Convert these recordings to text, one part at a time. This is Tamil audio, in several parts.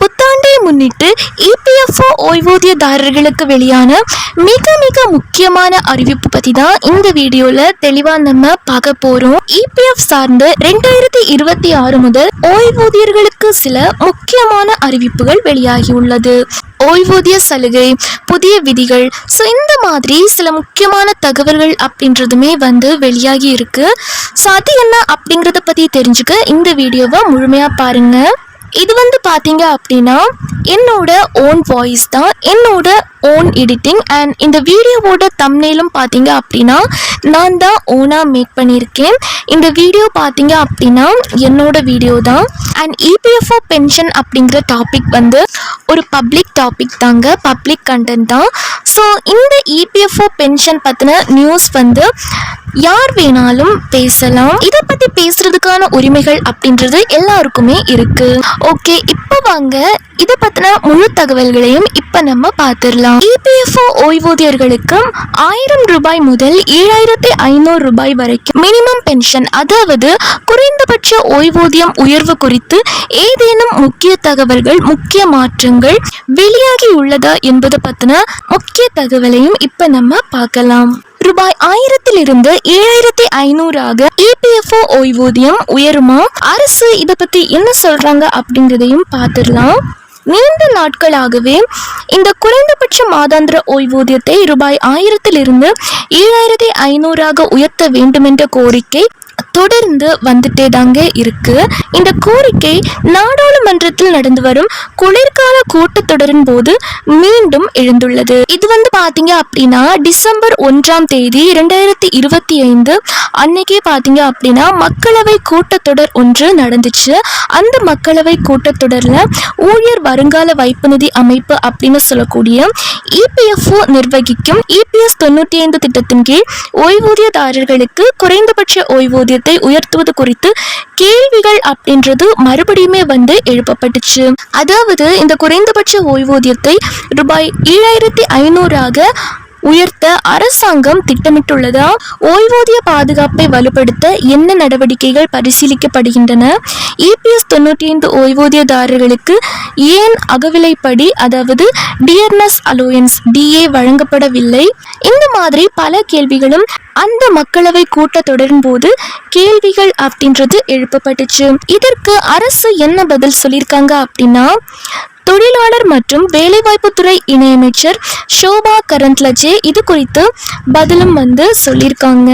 புத்தாண்டை முன்னிட்டு இபிஎஃப்ஓ ஓய்வூதியதாரர்களுக்கு வெளியான மிக மிக முக்கியமான அறிவிப்பு பத்தி தான் இந்த வீடியோல தெளிவா நம்ம பார்க்க போறோம். இபிஎஃப் சார்ந்து ரெண்டாயிரத்தி இருபத்தி ஆறு முதல் ஓய்வூதியர்களுக்கு சில முக்கியமான அறிவிப்புகள் வெளியாகி உள்ளது. ஓய்வூதிய சலுகை புதிய விதிகள் ஸோ இந்த மாதிரி சில முக்கியமான தகவல்கள் அப்படின்றதுமே வந்து வெளியாகி இருக்கு. ஸோ அது என்ன அப்படிங்கிறத பற்றி தெரிஞ்சுக்க இந்த வீடியோவை முழுமையாக பாருங்கள் இது வந்து பார்த்தீங்க அப்படின்னா என்னோட ஓன் வாய்ஸ் தான். என்னோட ஓன் எடிட்டிங் அண்ட் இந்த வீடியோவோட தம்னேலும் பார்த்தீங்க அப்படின்னா நான் தான் ஓனாக மேக் பண்ணியிருக்கேன். இந்த வீடியோ பார்த்தீங்க அப்படின்னா என்னோட வீடியோ தான். அண்ட் இபிஎஃப்ஓ பென்ஷன் அப்படிங்கிற டாபிக் வந்து ஒரு பப்ளிக் டாபிக் தாங்க. பப்ளிக் கண்டென்ட் தான். ஸோ இந்த இபிஎஃப்ஓ பென்ஷன் பற்றின நியூஸ் வந்து யார் வேணாலும் பேசலாம். இதை பற்றி பேசுறதுக்கான உரிமைகள் அப்படின்றது எல்லாருக்குமே இருக்கு. ஓகே இப்போ வாங்க இதை பற்றின முழு தகவல்களையும் இப்போ நம்ம பார்த்துடலாம் இபிஎஃப்ஓ ஓய்வூதியர்களுக்கு ஆயிரம் ரூபாய் முதல் ஏழாயிரத்தி ஐநூறு ரூபாய் வரைக்கும் மினிமம் பென்ஷன் அதாவது குறைந்தபட்ச ஓய்வூதியம் உயர்வு குறித்து ஏதேனும் முக்கிய தகவல்கள் முக்கிய மாற்றங்கள் வெளியாகி உள்ளதா என்பது பற்றின முக்கிய தகவலையும் இப்போ நம்ம பார்க்கலாம். ரூபாய் ஆயிரத்திலிருந்து ஏழாயிரத்தி ஐநூறாக இபிஎஃப்ஓ ஓய்வூதியம் உயருமா? அரசு இதை பத்தி என்ன சொல்றாங்க அப்படிங்கிறதையும் பார்த்துடலாம். நீண்ட நாட்களாகவே இந்த குறைந்தபட்ச மாதாந்திர ஓய்வூதியத்தை ரூபாய் ஆயிரத்திலிருந்து ஏழாயிரத்தி ஐநூறாக உயர்த்த வேண்டுமென்ற கோரிக்கை தொடர்ந்து வந்துட்டே தாங்க இருக்கு. இந்த கோரிக்கை நாடாளுமன்றத்தில் நடந்து வரும் குளிர்கால கூட்டத்தொடரின் போது மீண்டும் எழுந்துள்ளது. இது வந்து பாத்தீங்க அப்படின்னா டிசம்பர் ஒன்றாம் தேதி இரண்டாயிரத்தி இருபத்தி ஐந்து. அன்னைக்கே பாத்தீங்க அப்படின்னா மக்களவை கூட்டத்தொடர் ஒன்று நடந்துச்சு. அந்த மக்களவை கூட்டத்தொடர்ல ஊழியர் வருங்கால வைப்பு நிதி அமைப்பு அப்படின்னு சொல்லக்கூடிய இபிஎஃப்ஓ நிர்வகிக்கும் இபிஎஸ் தொண்ணூற்றி ஐந்து திட்டத்தின் கீழ் ஓய்வூதியதாரர்களுக்கு குறைந்தபட்ச ஓய்வூதியத்தை உயர்த்துவது குறித்து கேள்விகள் அப்படின்றது மறுபடியுமே வந்து எழுப்பப்பட்டுச்சு. அதாவது இந்த குறைந்தபட்ச ஓய்வூதியத்தை ரூபாய் ஏழாயிரத்தி ஐநூறாக உயர்த்த அரசாங்கம் திட்டமிட்டுள்ளதா? ஓய்வூதிய பாதுகாப்பை வலுப்படுத்த என்ன நடவடிக்கைகள் பரிசீலிக்கப்படுகின்றன? இபிஎஸ் தொண்ணூற்றி ஐந்து ஓய்வூதியதாரர்களுக்கு ஏன் அகவிலைப்படி அதாவது டியர்னஸ் அலோயன்ஸ் டிஏ வழங்கப்படவில்லை? இந்த மாதிரி பல கேள்விகளும் அந்த மக்களவை கூட்டத்தொடரின் போது கேள்விகள் அப்படின்றது எழுப்பப்பட்டுச்சு. இதற்கு அரசு என்ன பதில் சொல்லியிருக்காங்க அப்படின்னா தொழிலாளர் மற்றும் வேலைவாய்ப்புத்துறை இணையமைச்சர் ஷோபா கரந்த்லஜே இது குறித்து பதிலும் வந்து சொல்லியிருக்காங்க.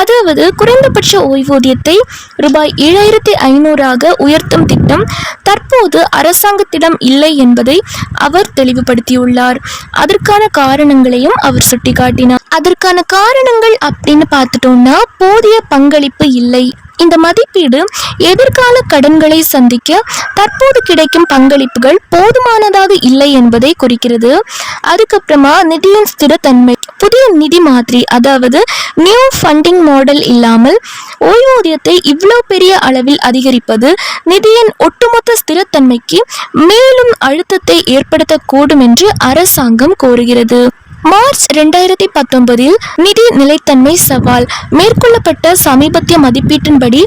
அதாவது குறைந்தபட்ச ஓய்வூதியத்தை ரூபாய் ஏழாயிரத்தி ஐநூறாக உயர்த்தும் திட்டம் தற்போது அரசாங்கத்திடம் இல்லை என்பதை அவர் தெளிவுபடுத்தியுள்ளார். அதற்கான காரணங்களையும் அவர் சுட்டிக்காட்டினார். அதற்கான காரணங்கள் அப்படின்னு பார்த்துட்டோம்னா போதிய பங்களிப்பு இல்லை. இந்த மதிப்பீடு எதிர்கால கடன்களை சந்திக்க தற்போது கிடைக்கும் பங்களிப்புகள் போதுமானதாக இல்லை என்பதை குறிக்கிறது. அதுக்கப்புறமா நிதியின் ஸ்திரத்தன்மை. புதிய நிதி மாதிரி அதாவது நியூ ஃபண்டிங் மாடல் இல்லாமல் ஓய்வூதியத்தை இவ்வளோ பெரிய அளவில் அதிகரிப்பது நிதியின் ஒட்டுமொத்த ஸ்திரத்தன்மைக்கு மேலும் அழுத்தத்தை ஏற்படுத்தக்கூடும் என்று அரசாங்கம் கோருகிறது. மார்ச் ரெண்டாயிரத்தி பத்தொன்பதில் நிதி நிலைத்தன்மை சவால். மேற்கொள்ளப்பட்ட சமீபத்திய மதிப்பீட்டின்படி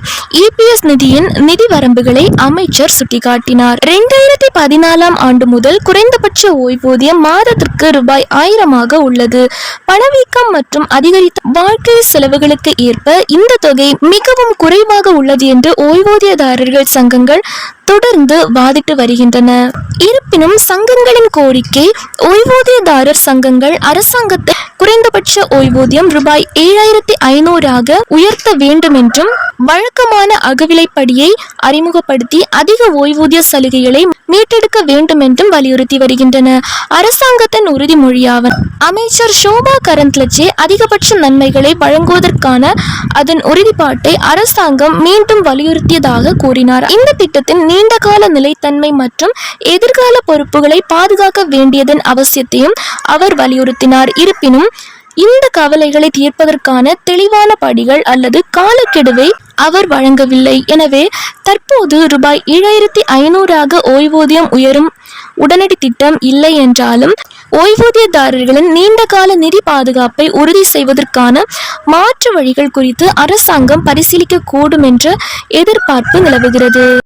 இபிஎஸ் நிதியின் நிதி வரம்புகளை அமைச்சர் சுட்டிக்காட்டினார். ரெண்டாயிரத்தி பதினாலாம் ஆண்டு முதல் குறைந்தபட்ச ஓய்வூதியம் மாதத்திற்கு ரூபாய் ஆயிரமாக உள்ளது. பணவீக்கம் மற்றும் அதிகரித்த வாழ்க்கை செலவுகளுக்கு ஏற்ப இந்த தொகை மிகவும் குறைவாக உள்ளது என்று ஓய்வூதியதாரர்கள் சங்கங்கள் தொடர்ந்து வாதிட்டு வருகின்றன. இருப்பினும் சங்கங்களின் கோரிக்கை ஓய்வூதியதாரர் சங்கங்கள் அரசாங்கத்தை குறைந்தபட்ச ஓய்வூதியம் ரூபாய் ஏழாயிரத்தி ஐநூறாக உயர்த்த வேண்டும் என்றும் வழக்கமான அகவிலைப்படியை அறிமுகப்படுத்தி அதிக ஓய்வூதிய சலுகைகளை மீட்டெடுக்க வேண்டும் என்றும் வலியுறுத்தி வருகின்றன. அரசாங்கத்தின் உறுதிமொழியாவன் அமைச்சர் ஷோபா கரந்த்லச்சே அதிகபட்ச நன்மைகளை வழங்குவதற்கான அதன் உறுதிப்பாட்டை அரசாங்கம் மீண்டும் வலியுறுத்தியதாக கூறினார். இந்த திட்டத்தின் நீண்டகால நிலைத்தன்மை மற்றும் எதிர்கால பொறுப்புகளை பாதுகாக்க வேண்டியதன் அவசியத்தையும் அவர் வலியுறுத்தினார். இருப்பினும் இந்த கவலைகளை தீர்ப்பதற்கான தெளிவான படிகள் அல்லது காலக்கெடுவை அவர் வழங்கவில்லை. எனவே தற்போது ரூபாய் ஏழாயிரத்தி ஐநூறாக ஓய்வூதியம் உயரும் உடனடி திட்டம் இல்லை என்றாலும் ஓய்வூதியதாரர்களின் நீண்டகால நிதி பாதுகாப்பை உறுதி செய்வதற்கான மாற்று வழிகள் குறித்து அரசாங்கம் பரிசீலிக்க கூடும் என்ற எதிர்பார்ப்பு நிலவுகிறது.